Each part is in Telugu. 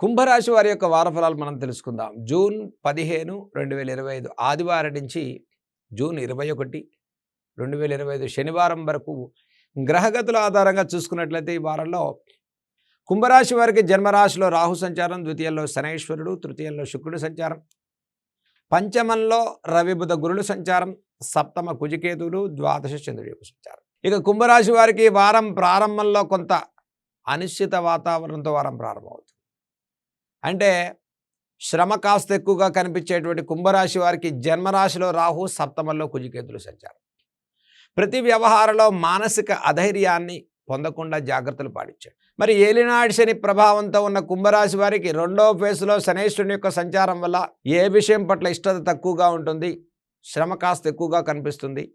కుంభరాశి వారి యొక్క వారఫలాలు మనం తెలుసుకుందాం. జూన్ పదిహేను రెండు వేల ఇరవై ఐదు ఆదివారం నుంచి జూన్ ఇరవై ఒకటి రెండు వేల ఇరవై ఐదు శనివారం వరకు గ్రహగతుల ఆధారంగా చూసుకున్నట్లయితే ఈ వారంలో కుంభరాశి వారికి జన్మరాశిలో రాహు సంచారం ద్వితీయంలో శనైశ్వరుడు తృతీయంలో శుక్రుడు సంచారం పంచమంలో రవిబుధ గురుడు సంచారం సప్తమ కుజికేతుడు ద్వాదశ చంద్రుడి సంచారం. ఇక కుంభరాశి వారికి వారం ప్రారంభంలో కొంత అనిశ్చిత వాతావరణంతో వారం ప్రారంభమవుతుంది. అంటే శ్రమ కాస్త ఎక్కువగా కనిపించేటువంటి కుంభరాశి వారికి జన్మరాశిలో రాహు సప్తమంలో కుజికేతులు సంచారం. ప్రతి వ్యవహారంలో మానసిక అధైర్యాన్ని పొందకుండా జాగ్రత్తలు పాటించాడు. మరి ఏలినాడి శని ప్రభావంతో ఉన్న కుంభరాశి వారికి రెండో ఫేజ్లో శనేశ్వరుని యొక్క సంచారం వల్ల ఏ విషయం పట్ల ఇష్టత తక్కువగా ఉంటుంది? శ్రమ కాస్త ఎక్కువగా కనిపిస్తుంది.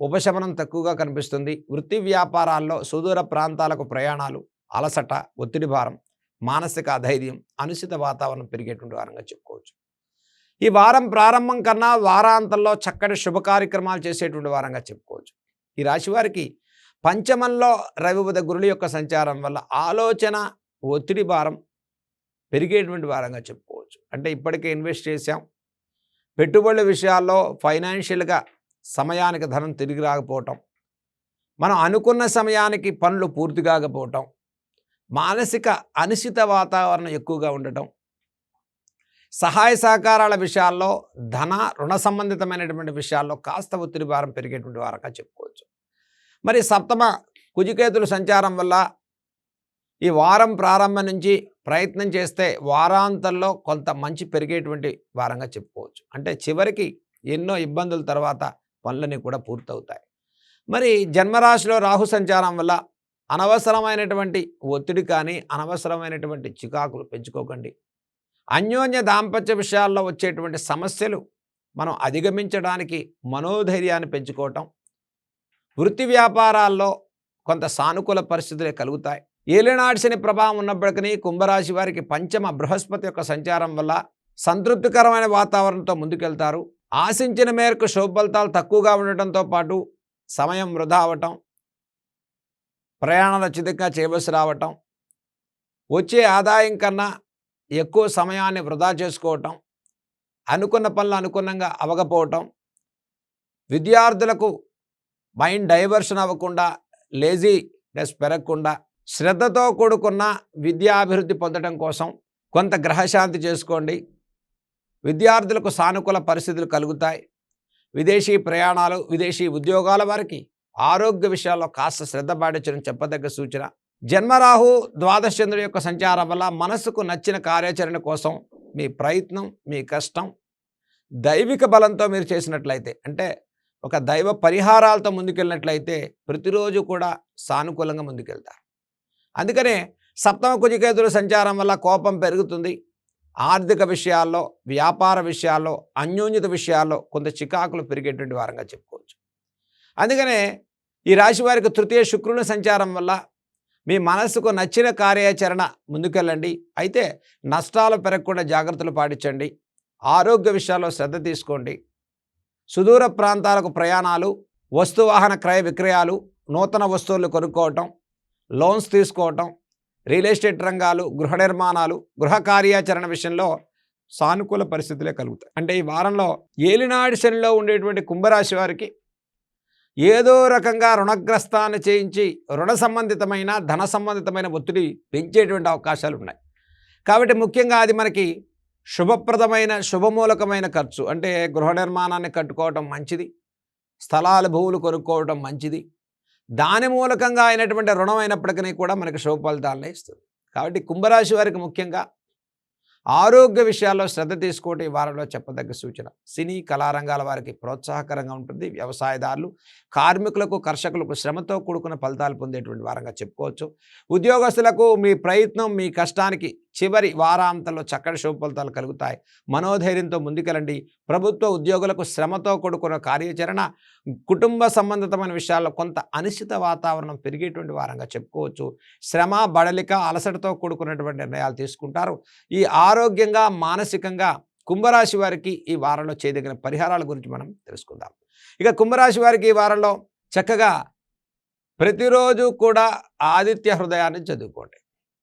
ఉపశమనం తక్కువగా కనిపిస్తుంది. వృత్తి వ్యాపారాల్లో సుదూర ప్రాంతాలకు ప్రయాణాలు అలసట ఒత్తిడి భారం మానసిక అధైర్యం అనుచిత వాతావరణం పెరిగేటువంటి వారంగా చెప్పుకోవచ్చు. ఈ వారం ప్రారంభం కన్నా వారాంతంలో చక్కటి శుభ కార్యక్రమాలు చేసేటువంటి వారంగా చెప్పుకోవచ్చు. ఈ రాశి వారికి పంచమంలో రవిబుధ గురుల యొక్క సంచారం వల్ల ఆలోచన ఒత్తిడి భారం పెరిగేటువంటి వారంగా చెప్పుకోవచ్చు. అంటే ఇప్పటికే ఇన్వెస్ట్ చేశాం. పెట్టుబడుల విషయాల్లో ఫైనాన్షియల్గా సమయానికి ధనం తిరిగి రాకపోవటం. మనం అనుకున్న సమయానికి పనులు పూర్తి కాకపోవటం. మానసిక అనిశ్చిత వాతావరణం ఎక్కువగా ఉండటం. సహాయ సహకారాల విషయాల్లో ధన రుణ సంబంధితమైనటువంటి విషయాల్లో కాస్త ఒత్తిడి భారం పెరిగేటువంటి వారంగా చెప్పుకోవచ్చు. మరి సప్తమ కుజికేతుల సంచారం వల్ల ఈ వారం ప్రారంభం నుంచి ప్రయత్నం చేస్తే వారాంతంలో కొంత మంచి పెరిగేటువంటి వారంగా చెప్పుకోవచ్చు. అంటే చివరికి ఎన్నో ఇబ్బందుల తర్వాత పనులన్నీ కూడా పూర్తవుతాయి. మరి జన్మరాశిలో రాహు సంచారం వల్ల అనవసరమైనటువంటి ఒత్తిడి కానీ అనవసరమైనటువంటి చికాకులు పెంచుకోకండి. అన్యోన్య దాంపత్య విషయాల్లో వచ్చేటువంటి సమస్యలు మనం అధిగమించడానికి మనోధైర్యాన్ని పెంచుకోవటం వృత్తి వ్యాపారాల్లో కొంత సానుకూల పరిస్థితులే కలుగుతాయి. ఏలినాడు శని ప్రభావం ఉన్నప్పటికీ కుంభరాశి వారికి పంచమ బృహస్పతి యొక్క సంచారం వల్ల సంతృప్తికరమైన వాతావరణంతో ముందుకెళ్తారు. ఆశించిన మేరకు శుభఫలితాలు తక్కువగా ఉండటంతో పాటు సమయం వృధా అవటం ప్రయాణాలు రచితంగా చేయవలసి రావటం వచ్చే ఆదాయం కన్నా ఎక్కువ సమయాన్ని వృధా చేసుకోవటం అనుకున్న పనులు అనుకున్నంగా అవ్వకపోవటం విద్యార్థులకు మైండ్ డైవర్షన్ అవ్వకుండా లేజీనెస్ పెరగకుండా శ్రద్ధతో కూడుకున్న విద్యాభివృద్ధి పొందడం కోసం కొంత గ్రహశాంతి చేసుకోండి. విద్యార్థులకు సానుకూల పరిస్థితులు కలుగుతాయి. విదేశీ ప్రయాణాలు విదేశీ ఉద్యోగాల వారికి ఆరోగ్య విషయాల్లో కాస్త శ్రద్ధ పాటించడం చెప్పదగ్గ సూచన. జన్మరాహు ద్వాదశ చంద్రుడి యొక్క సంచారం వల్ల మనసుకు నచ్చిన కార్యాచరణ కోసం మీ ప్రయత్నం మీ కష్టం దైవిక బలంతో మీరు చేసినట్లయితే అంటే ఒక దైవ పరిహారాలతో ముందుకెళ్ళినట్లయితే ప్రతిరోజు కూడా సానుకూలంగా ముందుకెళ్తారు. అందుకనే సప్తమ కుజికేతుల సంచారం వల్ల కోపం పెరుగుతుంది. ఆర్థిక విషయాల్లో వ్యాపార విషయాల్లో అన్యోన్యత విషయాల్లో కొంత చికాకులు పెరిగేటువంటి వారంగా చెప్పుకోవచ్చు. అందుకనే ఈ రాశి వారికి తృతీయ శుక్రుని సంచారం వల్ల మీ మనసుకు నచ్చిన కార్యాచరణ ముందుకెళ్ళండి. అయితే నష్టాలు పెరగకుండా జాగ్రత్తలు పాటించండి. ఆరోగ్య విషయాల్లో శ్రద్ధ తీసుకోండి. సుదూర ప్రాంతాలకు ప్రయాణాలు వస్తువాహన క్రయ విక్రయాలు నూతన వస్తువులు కొనుక్కోవటం లోన్స్ తీసుకోవటం రియల్ ఎస్టేట్ రంగాలు గృహ నిర్మాణాలు గృహ కార్యాచరణ విషయంలో సానుకూల పరిస్థితులే కలుగుతాయి. అంటే ఈ వారంలో ఏలినాడి శనిలో ఉండేటువంటి కుంభరాశి వారికి ఏదో రకంగా రుణగ్రస్తాన్ని చేయించి రుణ సంబంధితమైన ధన సంబంధితమైన ఒత్తిడి పెంచేటువంటి అవకాశాలు ఉన్నాయి. కాబట్టి ముఖ్యంగా అది మనకి శుభప్రదమైన శుభమూలకమైన ఖర్చు. అంటే గృహ నిర్మాణాన్ని కట్టుకోవటం మంచిది. స్థలాలు భూములు కొనుక్కోవటం మంచిది. దాని మూలకంగా అయినటువంటి రుణం అయినప్పటికీ కూడా మనకి శుభ ఫలితాలనే ఇస్తుంది. కాబట్టి కుంభరాశి వారికి ముఖ్యంగా ఆరోగ్య విషయాల్లో శ్రద్ధ తీసుకోవటం ఈ వారంలో చెప్పదగ్గ సూచన. సినీ కళారంగాల వారికి ప్రోత్సాహకరంగా ఉంటుంది. వ్యవసాయదారులు కార్మికులకు కర్షకులకు శ్రమతో కూడుకున్న ఫలితాలు పొందేటువంటి వారంగా చెప్పుకోవచ్చు. ఉద్యోగస్తులకు మీ ప్రయత్నం మీ కష్టానికి చివరి వారాంతంలో చక్కటి శుభ ఫలితాలు కలుగుతాయి. మనోధైర్యంతో ముందుకెళ్ళండి. ప్రభుత్వ ఉద్యోగులకు శ్రమతో కూడుకున్న కార్యాచరణ కుటుంబ సంబంధితమైన విషయాల్లో కొంత అనిశ్చిత వాతావరణం పెరిగేటువంటి వారంగా చెప్పుకోవచ్చు. శ్రమ బడలిక అలసటతో కూడుకున్నటువంటి నిర్ణయాలు తీసుకుంటారు. ఈ ఆరోగ్యంగా మానసికంగా కుంభరాశి వారికి ఈ వారంలో చేయదగిన పరిహారాల గురించి మనం తెలుసుకుందాం. ఇక కుంభరాశి వారికి ఈ వారంలో చక్కగా ప్రతిరోజు కూడా ఆదిత్య హృదయాన్ని చదువుకోండి.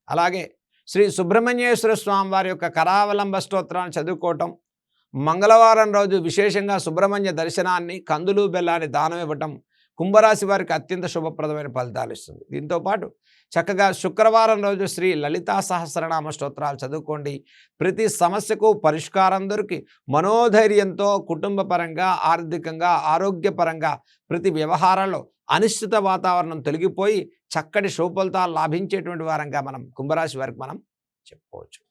అలాగే శ్రీ సుబ్రహ్మణ్యేశ్వర స్వామి వారి యొక్క కరావలంబ స్తోత్రాన్ని చదువుకోవటం మంగళవారం రోజు విశేషంగా సుబ్రహ్మణ్య దర్శనాన్ని కందులు బెల్లాన్ని దానం ఇవ్వటం కుంభరాశి వారికి అత్యంత శుభప్రదమైన ఫలితాలు ఇస్తుంది. దీంతో పాటు చక్కగా శుక్రవారం రోజు శ్రీ లలితా సహస్రనామ స్తోత్రాలు చదువుకోండి. ప్రతి సమస్యకు పరిష్కారం దొరికి మనోధైర్యంతో కుటుంబపరంగా ఆర్థికంగా ఆరోగ్యపరంగా ప్రతి వ్యవహారంలో అనిశ్చిత వాతావరణం తొలగిపోయి చక్కటి శుభఫలితాలు లాభించేటువంటి వారంగా మనం కుంభరాశి వారికి మనం చెప్పుకోవచ్చు.